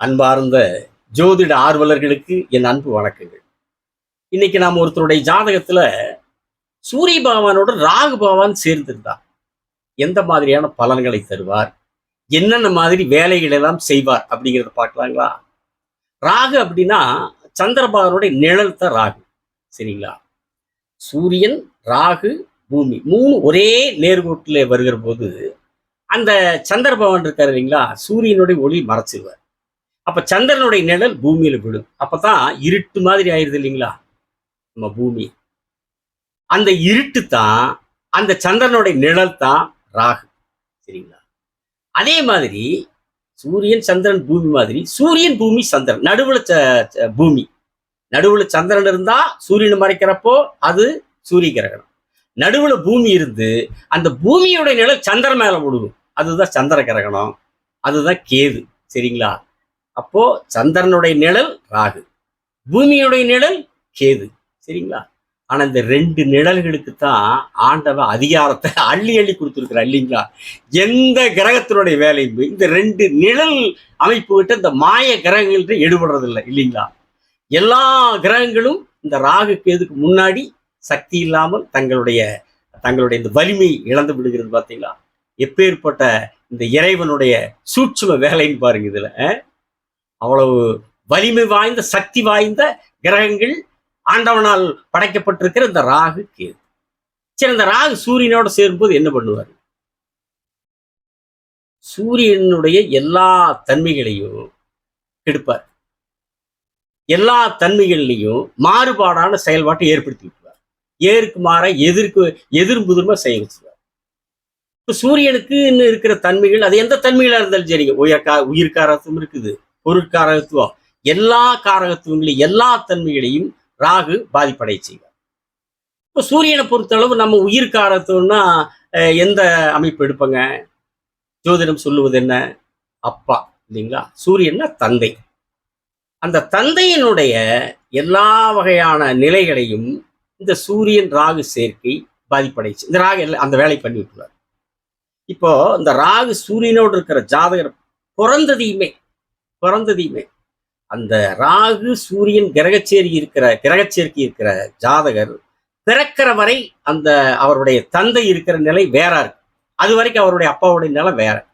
அன்பார்ந்த ஜோதிட ஆர்வலர்களுக்கு என் அன்பு வணக்கங்கள். இன்னைக்கு நாம் ஒருத்தருடைய ஜாதகத்துல சூரிய பகவானோட ராகு பகவான் சேர்ந்திருந்தா எந்த மாதிரியான பலன்களை தருவார்? என்னென்ன மாதிரி வேலைகள் எல்லாம் செய்வார் அப்படிங்கிறத பார்க்கலாங்களா? ராகு அப்படின்னா சந்திரபகவானுடைய நிழல் தான் ராகு. சரிங்களா? சூரியன் ராகு பூமி மூணு ஒரே நேர்கோட்டில் வருகிற போது அந்த சந்திர பகவான் இருக்காரு இல்லைங்களா? சூரியனுடைய ஒளி மறைச்சிருவார். அப்ப சந்திரனுடைய நிழல் பூமியில விழும். அப்பதான் இருட்டு மாதிரி ஆயிருது இல்லைங்களா? நம்ம பூமி. அந்த இருட்டு தான் அந்த சந்திரனுடைய நிழல் தான் ராகு. சரிங்களா? அதே மாதிரி சூரியன் சந்திரன் பூமி மாதிரி சூரியன் பூமி சந்திரன். நடுவுல ச- ச- பூமி. நடுவுல சந்திரன் இருந்தா சூரியனை மறைக்கிறப்போ அது சூரிய கிரகணம். நடுவுல பூமி இருந்து அந்த பூமியோட நிழல் சந்திரன் மேல விழுகும் அதுதான் சந்திர கிரகணம். அதுதான் கேது. சரிங்களா? அப்போ சந்திரனுடைய நிழல் ராகு பூமியுடைய நிழல் கேது. சரிங்களா? ஆனா இந்த ரெண்டு நிழல்களுக்கு தான் ஆண்டவ அதிகாரத்தை அள்ளி அள்ளி கொடுத்துருக்குறார் இல்லைங்களா? எந்த கிரகத்தினுடைய வேலையும் இந்த ரெண்டு நிழல் அமைப்பு விட்டு இந்த மாய கிரகங்கள்ட்ட எடுபடுறதில்லை இல்லைங்களா? எல்லா கிரகங்களும் இந்த ராகு கேதுக்கு முன்னாடி சக்தி இல்லாமல் தங்களுடைய தங்களுடைய இந்த வலிமை இழந்து விடுகிறது பார்த்தீங்களா எப்பேற்பட்ட இந்த இறைவனுடைய சூட்சும வேலைன்னு பாருங்க இதுல அவ்வளவு வலிமை வாய்ந்த சக்தி வாய்ந்த கிரகங்கள் ஆண்டவனால் படைக்கப்பட்டிருக்கிற இந்த ராகு கேது. சரி இந்த ராகு சூரியனோட சேரும்போது என்ன பண்ணுவார்? சூரியனுடைய எல்லா தன்மைகளையும் கெடுப்பார். எல்லா தன்மைகள்லையும் மாறுபாடான செயல்பாட்டை ஏற்படுத்தி விட்டுவார் ஏருக்கு மாற எதிர்க்கு எதிர்புதிர்மா செய்ய வச்சுவார் இப்போ சூரியனுக்கு இன்னும் இருக்கிற தன்மைகள் அது எந்த தன்மைகளாக இருந்தாலும் சரிங்க உயர்கா உயிர்காரத்தும் இருக்குது. பொருட்காரகத்துவம் எல்லா காரகத்துவங்களையும் எல்லா தன்மைகளையும் ராகு பாதிப்படைய செய்வார். இப்போ சூரியனை பொறுத்தளவு நம்ம உயிர்காரத்துவம்னா காரகத்துவம்னா எந்த அமைப்பு எடுப்பங்க? ஜோதிடம் சொல்லுவது என்ன? அப்பா இல்லைங்களா? சூரியன்னா தந்தை. அந்த தந்தையினுடைய எல்லா வகையான நிலைகளையும் இந்த சூரியன் ராகு சேர்க்கை பாதிப்படைச்சு. இந்த ராகு அந்த வேலை பண்ணி விட்டுருவார் இப்போ இந்த ராகு சூரியனோடு இருக்கிற ஜாதகர் பிறந்ததையுமே பிறந்ததையுமே. அந்த ராகு சூரியன் கிரகச்சேரி இருக்கிற கிரகச்சேர்க்கி இருக்கிற ஜாதகர் பிறக்கிற வரை அந்த அவருடைய தந்தை இருக்கிற நிலை வேற இருக்கு. அது வரைக்கும் அவருடைய அப்பாவுடைய நிலை வேற.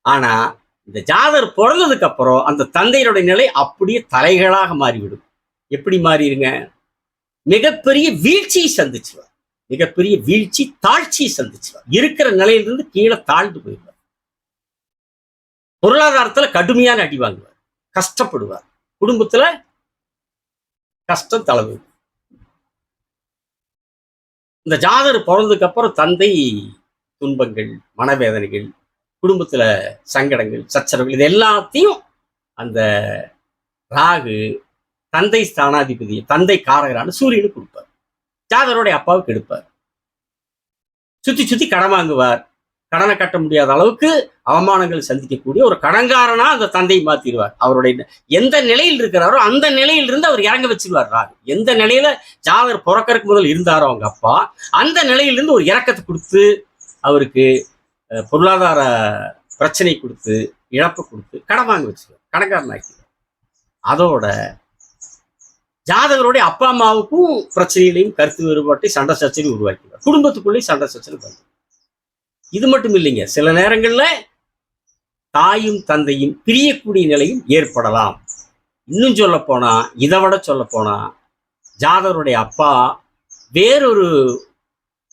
ஆனா இந்த ஜாதகர் பிறந்ததுக்கு அப்புறம் அந்த தந்தையினுடைய நிலை அப்படியே தலைகளாக மாறிவிடும். எப்படி மாறிடுங்க மிகப்பெரிய வீழ்ச்சியை சந்திச்சுவார். மிகப்பெரிய வீழ்ச்சி தாழ்ச்சியை சந்திச்சுவார். இருக்கிற நிலையிலிருந்து கீழே தாழ்ந்து போயிடுவார். பொருளாதாரத்துல கடுமையான அடி வாங்குவார். கஷ்டப்படுவார். குடும்பத்துல கஷ்டம் தளவு இந்த ஜாதர் பிறந்ததுக்கு அப்புறம் தந்தை துன்பங்கள் மனவேதனைகள் குடும்பத்துல சங்கடங்கள் சச்சரவுகள் இது எல்லாத்தையும் அந்த ராகு தந்தை ஸ்தானாதிபதி தந்தை காரகரான சூரியனுக்கு கொடுப்பார். ஜாதகருடைய அப்பாவுக்கு எடுப்பார். சுத்தி சுத்தி கடன் வாங்குவார். கடனை கட்ட முடியாத அளவுக்கு அவமானங்கள் சந்திக்கக்கூடிய ஒரு கடன்காரனா அந்த தந்தையை மாத்திடுவார். அவருடைய எந்த நிலையில் இருக்கிறாரோ அந்த நிலையிலிருந்து அவர் இறங்க வச்சிருவார் ராகு. எந்த நிலையில ஜாதகர் பிறக்கறதுக்கு முதல் இருந்தாரோ அவங்க அப்பா அந்த நிலையிலிருந்து ஒரு இறக்கத்தை கொடுத்து அவருக்கு பொருளாதார பிரச்சனை கொடுத்து இழப்பு கொடுத்து கடன் வாங்க வச்சிருவார். கடன்காரன் அதோட ஜாதகருடைய அப்பா அம்மாவுக்கும் பிரச்சனைகளையும் கருத்து வேறுபாட்டை சண்டை சச்சரவு உருவாக்கிடுவார். குடும்பத்துக்குள்ளேயும் சண்டை சச்சனை பண்ணுவார் இது மட்டும் இல்லைங்க. சில நேரங்களில் தாயும் தந்தையும் பிரியக்கூடிய நிலையும் ஏற்படலாம். இன்னும் சொல்ல போனா இதை விட சொல்ல போனா ஜாதகருடைய அப்பா வேறொரு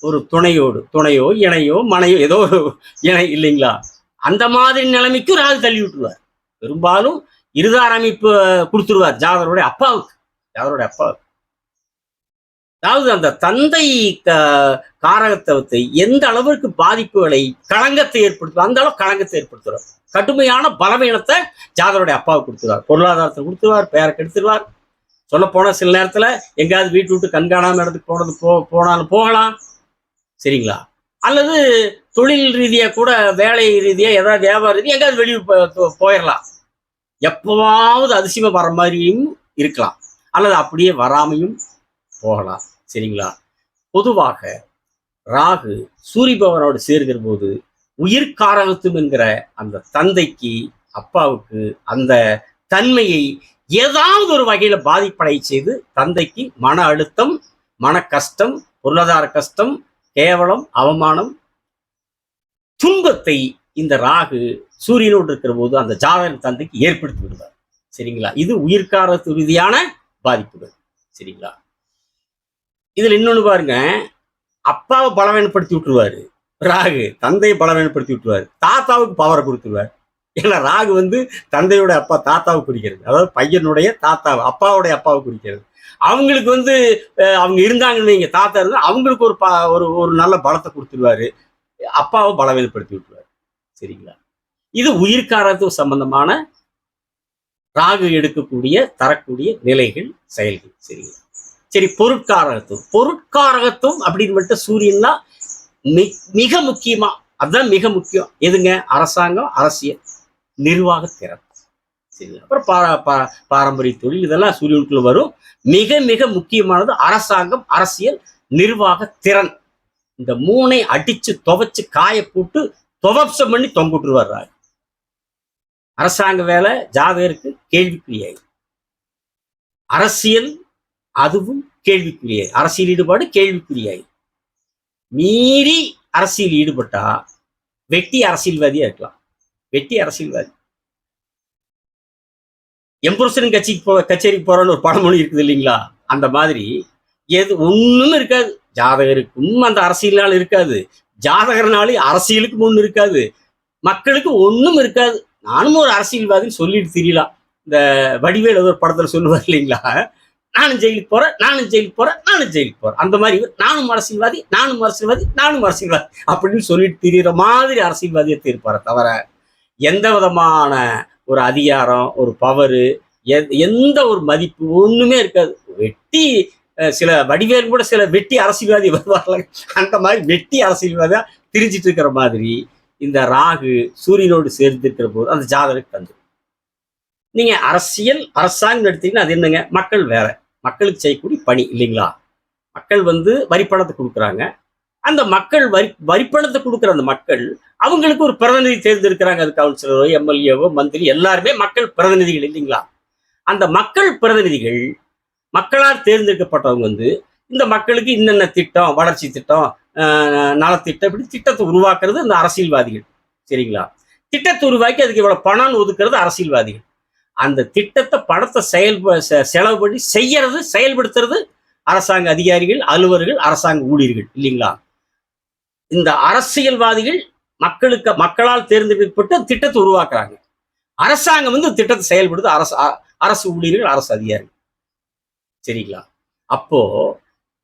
ஒரு துணையோடு துணையோ இணையோ மனையோ ஏதோ ஒரு இணை இல்லைங்களா? அந்த மாதிரி நிலைமைக்கும் ராகு தள்ளி விட்டுருவார். பெரும்பாலும் இருதார் அமைப்பு கொடுத்துருவார் ஜாதகருடைய அப்பாவுக்கு. ஜாதகருடைய அப்பாவுக்கு. அதாவது அந்த தந்தை க- காரகத்துவத்தை எந்த அளவிற்கு பாதிப்புகளை களங்கத்தை ஏற்படுத்தும் அந்த அளவு களங்கத்தை ஏற்படுத்துவார் கடுமையான பலவீனத்தை ஜாதருடைய அப்பாவுக்கு கொடுத்துருவார். பொருளாதாரத்தை கொடுத்துருவார் பெயரை கெடுத்துருவார் சொல்ல போனால் சில நேரத்தில் எங்கேயாவது வீட்டு விட்டு கண்காணாமல் நடந்து போனது போ போனாலும் போகலாம். சரிங்களா? அல்லது தொழில் ரீதியாக கூட வேலை ரீதியாக ஏதாவது வியாபார ரீதியாக எங்கேயாவது வெளியூர் போயிடலாம் எப்போவாவது அதிசயமாக வர மாதிரியும் இருக்கலாம். அல்லது அப்படியே வராமையும் போகலாம். சரிங்களா? பொதுவாக ராகு சூரிய பகவானோடு சேர்கிற போது உயிர்காரகத்துவம் என்கிற அந்த தந்தைக்கு அப்பாவுக்கு அந்த தன்மையை ஏதாவது ஒரு வகையில பாதிப்படை செய்து தந்தைக்கு மன அழுத்தம் மன கஷ்டம் பொருளாதார கஷ்டம் கேவலம் அவமானம் துன்பத்தை இந்த ராகு சூரியனோடு இருக்கிற போது அந்த ஜாதக தந்தைக்கு ஏற்படுத்தி விடுவார். சரிங்களா? இது உயிர்காரத்து ரீதியான பாதிப்புகள். சரிங்களா? இதில் இன்னொன்று பாருங்க. அப்பாவை பலவீனப்படுத்தி விட்டுருவாரு. ராகு தந்தையை பலவீனப்படுத்தி விட்டுருவார். தாத்தாவுக்கு பவரை கொடுத்துருவார். ஏன்னா ராகு வந்து தந்தையோட அப்பா தாத்தாவை குறிக்கிறது அதாவது பையனுடைய தாத்தாவை அப்பாவுடைய அப்பாவை குறிக்கிறது அவங்களுக்கு வந்து அவங்க இருந்தாங்கன்னு நீங்கள் தாத்தா இருந்தால் அவங்களுக்கு ஒரு ப- ஒரு ஒரு நல்ல பலத்தை கொடுத்துருவாரு. அப்பாவை பலவீனப்படுத்தி விட்டுருவாரு. சரிங்களா? இது உயிர்காரத்துவ சம்பந்தமான ராகு எடுக்கக்கூடிய தரக்கூடிய நிலைகள் செயல்கள். சரிங்களா? சரி பொருட்காரகத்துவம். பொருட்காரகத்துவம் அப்படின்னு மட்டும் சூரியன்னா மி- மிக முக்கியமா அதுதான் மிக முக்கியம். எதுங்க? அரசாங்கம் அரசியல். நிர்வாக திறன். சரி அப்புறம் பா- பா- பாரம்பரிய தொழில் இதெல்லாம் சூரியனுக்குள்ள வரும். மிக மிக முக்கியமானது அரசாங்கம் அரசியல் நிர்வாக திறன். இந்த மூனை அடிச்சு துவைச்சு காய போட்டு துவப்சம் பண்ணி தொங்குட்டுருவார் அரசாங்க வேலை ஜாதகருக்கு கேள்விக்குரியாய் அரசியல் அதுவும் கேள்விக்குரியாய் அரசியல் ஈடுபாடு கேள்விக்குரியாய் மீறி அரசியல் ஈடுபட்டா வெட்டி அரசியல்வாதியா இருக்கலாம். வெட்டி அரசியல்வாதி. எம்புருஷன் கட்சிக்கு போ கச்சேரிக்கு போறோன்னு ஒரு பழமொழி இருக்குது இல்லைங்களா? அந்த மாதிரி. எது ஒண்ணும் இருக்காது. ஜாதகருக்கும் அந்த அரசியல்னால இருக்காது. ஜாதகர்னாலே அரசியலுக்கும் ஒண்ணு இருக்காது. மக்களுக்கு ஒண்ணும் இருக்காது. நானும் ஒரு அரசியல்வாதின்னு சொல்லிட்டு தெரியலாம். இந்த வடிவேல் ஒரு படத்துல சொல்லுவார் இல்லைங்களா? நானும் ஜெயிலுக்கு போறேன் நானும் ஜெயிலுக்கு போறேன் நானும் ஜெயிலுக்கு போறேன். அந்த மாதிரி இவர் நானும் அரசியல்வாதி நானும் அரசியல்வாதி நானும் அரசியல்வாதி அப்படின்னு சொல்லிட்டு திரியிற மாதிரி அரசியல்வாதியை தீர்ப்பார தவிர எந்த விதமான ஒரு அதிகாரம் ஒரு பவரு எந்த ஒரு மதிப்பு ஒண்ணுமே இருக்காது. வெட்டி சில வடிவேல் கூட சில வெட்டி அரசியல்வாதி வருவார்கள் அந்த மாதிரி வெட்டி அரசியல்வாதியா திரிஞ்சிட்டு இருக்கிற மாதிரி இந்த ராகு சூரியனோடு சேர்ந்து இருக்கிற போது அந்த ஜாதகம் தந்துடும் நீங்க அரசியல் அரசாங்கம் எடுத்தீங்கன்னா அது என்னங்க? மக்கள் வேற. மக்களுக்கு செய்யக்கூடிய பணி இல்லைங்களா? மக்கள் வந்து வரிப்பணத்தை கொடுக்குறாங்க. அந்த மக்கள் வரி வரிப்பணத்தை கொடுக்குற அந்த மக்கள் அவங்களுக்கு ஒரு பிரதிநிதி தேர்ந்தெடுக்கிறாங்க. அது கவுன்சிலரோ எம்எல்ஏவோ மந்திரி எல்லாருமே மக்கள் பிரதிநிதிகள் இல்லைங்களா? அந்த மக்கள் பிரதிநிதிகள் மக்களால் தேர்ந்தெடுக்கப்பட்டவங்க வந்து இந்த மக்களுக்கு இன்னென்ன திட்டம் வளர்ச்சி திட்டம் நலத்திட்டம் இப்படி திட்டத்தை உருவாக்குறது இந்த அரசியல்வாதிகள் சரிங்களா? திட்டத்தை உருவாக்கி அதுக்கு இவ்வளோ பணம் ஒதுக்குறது அரசியல்வாதிகள். அந்த திட்டத்தை பணத்தை செயல் செ- செலவு பண்ணி செய்யறது செயல்படுத்துறது அரசாங்க அதிகாரிகள் அலுவலர்கள் அரசாங்க ஊழியர்கள் இல்லைங்களா? இந்த அரசியல்வாதிகள் மக்களுக்கு மக்களால் தேர்ந்தெடுக்கப்பட்டு திட்டத்தை உருவாக்குறாங்க. அரசாங்கம் வந்து திட்டத்தை செயல்படுது அரசு அ- அரசு ஊழியர்கள் அரசு அதிகாரிகள். சரிங்களா? அப்போ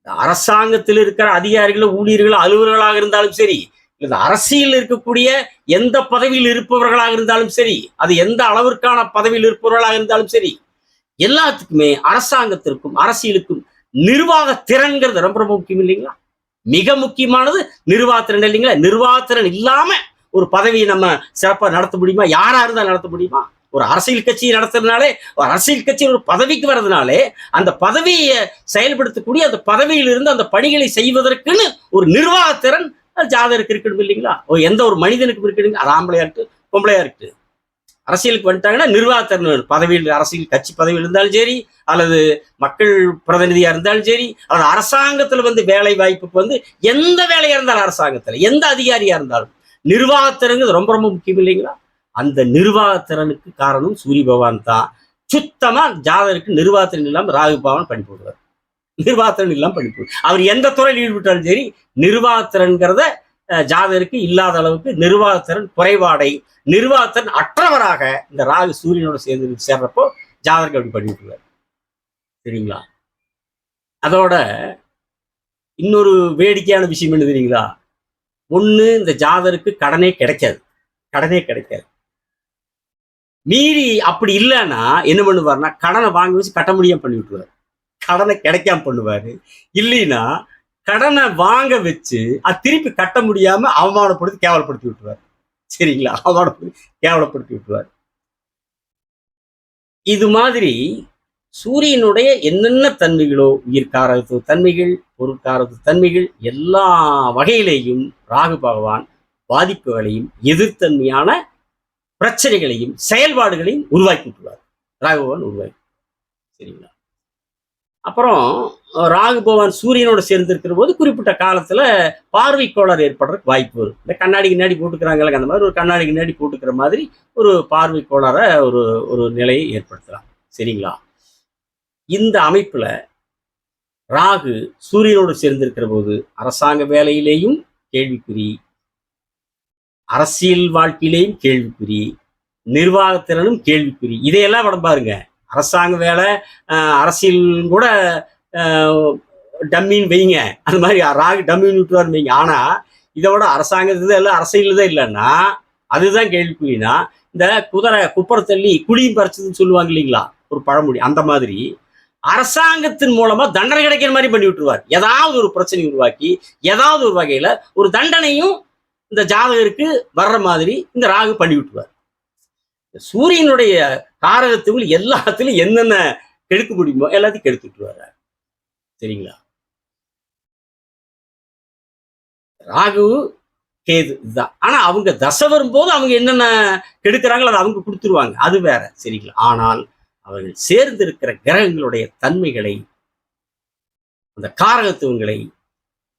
அரசாங்கத்தில் இருக்கிற அதிகாரிகளும் ஊழியர்களும் அலுவலர்களாக இருந்தாலும் சரி இந்த அரசியல் இருக்கக்கூடிய எந்த பதவியில் இருப்பவர்களாக இருந்தாலும் சரி அது எந்த அளவிற்கான பதவியில் இருப்பவர்களாக இருந்தாலும் சரி எல்லாத்துக்குமே அரசாங்கத்திற்கும் அரசியலுக்கும் நிர்வாக திறன்கிறது ரொம்ப ரொம்ப முக்கியம் இல்லைங்களா? மிக முக்கியமானது நிர்வாகத்திறன் இல்லைங்களா? நிர்வாகத்திறன் இல்லாம ஒரு பதவியை நம்ம சிறப்பாக நடத்த முடியுமா? யாரா இருந்தாலும் நடத்த முடியுமா? ஒரு அரசியல் கட்சியை நடத்துறதுனாலே ஒரு அரசியல் கட்சி ஒரு பதவிக்கு வர்றதுனாலே அந்த பதவியை செயல்படுத்தக்கூடிய அந்த பதவியில் இருந்து அந்த பணிகளை செய்வதற்குன்னு ஒரு நிர்வாகத்திறன் ஜாதகருக்கு இருக்கணும் இல்லைங்களா? எந்த ஒரு மனிதனுக்கு இருக்கணுங்க அது ஆம்பளையா இருக்கட்டும் பொம்பளையா இருக்கட்டும். அரசியலுக்கு வந்துட்டாங்கன்னா நிர்வாகத்தினர் பதவியில் அரசியல் கட்சி பதவியில் இருந்தாலும் சரி அல்லது மக்கள் பிரதிநிதியா இருந்தாலும் சரி அல்லது அரசாங்கத்துல வந்து வேலை வாய்ப்புக்கு வந்து எந்த வேலையா இருந்தாலும் அரசாங்கத்துல எந்த அதிகாரியா இருந்தாலும். நிர்வாகத்திறங்கிறது ரொம்ப ரொம்ப முக்கியம் இல்லைங்களா? அந்த நிர்வாகத்திறனுக்கு காரணம் சூரிய பகவான் தான். சுத்தமா ஜாதகருக்கு நிர்வாகத்திறன் இல்லாமல் ராகு பகவான் பண்ணி போடுவார் நிர்வாகத்திறன் இல்லாம படிப்பு அவர் எந்த துறையில் ஈடுபட்டாலும் சரி நிர்வாகத்திறன்கிறத ஜாதகருக்கு இல்லாத அளவுக்கு நிர்வாகத்திறன் குறைபாடை நிர்வாகத்திறன் அற்றவராக இந்த ராகு சூரியனோட சேர்ந்து சேர்றப்போ ஜாதகருக்கு அப்படி பண்ணிவிட்டுருவார். சரிங்களா? அதோட இன்னொரு வேடிக்கையான விஷயம் என்ன தெரியுங்களா? ஒண்ணு இந்த ஜாதகருக்கு கடனே கிடைக்காது. கடனே கிடைக்காது. மீறி அப்படி இல்லைன்னா என்ன பண்ணுவார்னா கடனை வாங்கி வச்சு கட்ட முடியாமல் பண்ணி விட்டுருவாரு கடனை கிடைக்காம பண்ணுவாரு. இல்லைன்னா கடனை வாங்க வச்சு அது திருப்பி கட்ட முடியாம அவமானப்படுத்தி கேவலப்படுத்தி விட்டுருவாரு. சரிங்களா? அவமானப்படுத்தி கேவலப்படுத்தி விட்டுருவாரு. இது மாதிரி சூரியனுடைய என்னென்ன தன்மைகளோ உயிர்காரத்து தன்மைகள் பொருட்காரத்து தன்மைகள் எல்லா வகையிலேயும் ராகு பகவான் பாதிப்புகளையும் எதிர்த்தன்மையான பிரச்சனைகளையும் செயல்பாடுகளையும் உருவாக்கி விட்டுருவார். ராகு பகவான் உருவாக்கி சரிங்களா? அப்புறம் ராகு பகவான் சூரியனோட சேர்ந்து இருக்கிற போது குறிப்பிட்ட காலத்தில் பார்வை கோளாறு ஏற்படுறதுக்கு வாய்ப்பு வரும். இந்த கண்ணாடி கிண்ணாடி போட்டுக்கிறாங்களே அந்த மாதிரி ஒரு கண்ணாடி கிண்ணாடி போட்டுக்கிற மாதிரி ஒரு பார்வை கோளாறை ஒரு ஒரு நிலையை ஏற்படுத்தலாம். சரிங்களா? இந்த அமைப்பில் ராகு சூரியனோடு சேர்ந்திருக்கிற போது அரசாங்க வேலையிலேயும் கேள்விக்குறி அரசியல் வாழ்க்கையிலேயும் கேள்விக்குறி நிர்வாகத்திறனும் கேள்விக்குறி. இதையெல்லாம் விட பாருங்க. அரசாங்க வேலை அரசியல் கூட டம்மின்னு வைங்க. அந்த மாதிரி ராகு டம்மின்னு விட்டுவார் வைங்க. ஆனால் இதை விட அரசாங்கத்துல இல்லை அரசியல் தான் இல்லைன்னா அதுதான் கேள்விக்குறினா இந்த குதிரை குப்பரை தள்ளி குழியும் பறிச்சதுன்னு சொல்லுவாங்க இல்லைங்களா? ஒரு பழமொழி அந்த மாதிரி. அரசாங்கத்தின் மூலமா தண்டனை கிடைக்கிற மாதிரி பண்ணி விட்டுருவார். ஏதாவது ஒரு பிரச்சனை உருவாக்கி ஏதாவது ஒரு வகையில ஒரு தண்டனையும் இந்த ஜாதகருக்கு வர்ற மாதிரி இந்த ராகு பண்ணி விட்டுருவார். சூரியனுடைய காரகத்துக்குள் எல்லாத்துலயும் என்னென்ன கெடுக்க முடியுமோ எல்லாத்தையும் கெடுத்துட்டு வர்றாரு. சரிங்களா? ராகு கேது இதுதான். ஆனா அவங்க தசை வரும்போது அவங்க என்னென்ன கெடுக்கிறாங்களோ அதை அவங்க கொடுத்துருவாங்க. அது வேற. சரிங்களா? ஆனால் அவர்கள் சேர்ந்திருக்கிற கிரகங்களுடைய தன்மைகளை அந்த காரகத்துவங்களை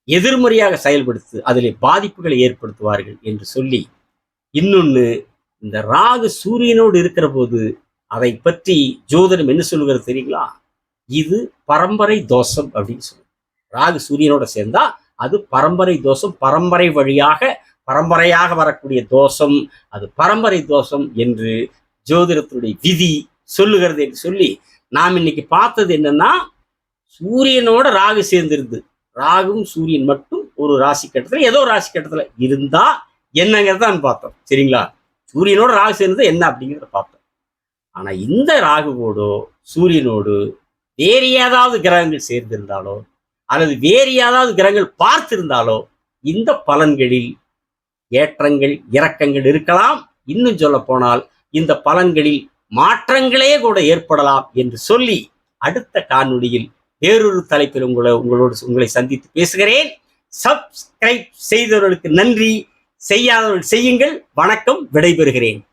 எதிர்மறையாக செயல்படுத்து அதில் பாதிப்புகளை ஏற்படுத்துவார்கள் என்று சொல்லி இன்னொன்னு இந்த ராகு சூரியனோடு இருக்கிற போது அதை பற்றி ஜோதிடம் என்ன சொல்லுகிறது தெரியுங்களா? இது பரம்பரை தோஷம் அப்படின்னு சொல்லுவோம் ராகு சூரியனோட சேர்ந்தா அது பரம்பரை தோஷம் பரம்பரை வழியாக பரம்பரையாக வரக்கூடிய தோஷம் அது பரம்பரை தோஷம் என்று ஜோதிடத்தினுடைய விதி சொல்லுகிறது என்று சொல்லி நாம் இன்னைக்கு பார்த்தது என்னன்னா சூரியனோட ராகு சேர்ந்திருந்து ராகும் சூரியன் மட்டும் ஒரு ராசி கட்டத்தில் ஏதோ ஒரு ராசி கட்டத்தில் இருந்தா என்னங்கிறத பார்த்தோம். சரிங்களா? சூரியனோட ராகு சேர்ந்தது என்ன அப்படிங்கிறத பார்ப்பேன் ஆனா இந்த ராகுவோடோ சூரியனோடு வேறு ஏதாவது கிரகங்கள் சேர்ந்திருந்தாலோ அல்லது வேறு ஏதாவது கிரகங்கள் பார்த்திருந்தாலோ இந்த பலன்களில் ஏற்றங்கள் இறக்கங்கள் இருக்கலாம். இன்னும் சொல்ல போனால் இந்த பலன்களில் மாற்றங்களே கூட ஏற்படலாம் என்று சொல்லி அடுத்த காணொலியில் வேறொரு தலைப்பில் உங்களை உங்களோடு உங்களை சந்தித்து பேசுகிறேன். சப்ஸ்கிரைப் செய்தவர்களுக்கு நன்றி. செய்யாதவர்கள் செய்யுங்கள். வணக்கம். விடைபெறுகிறேன்.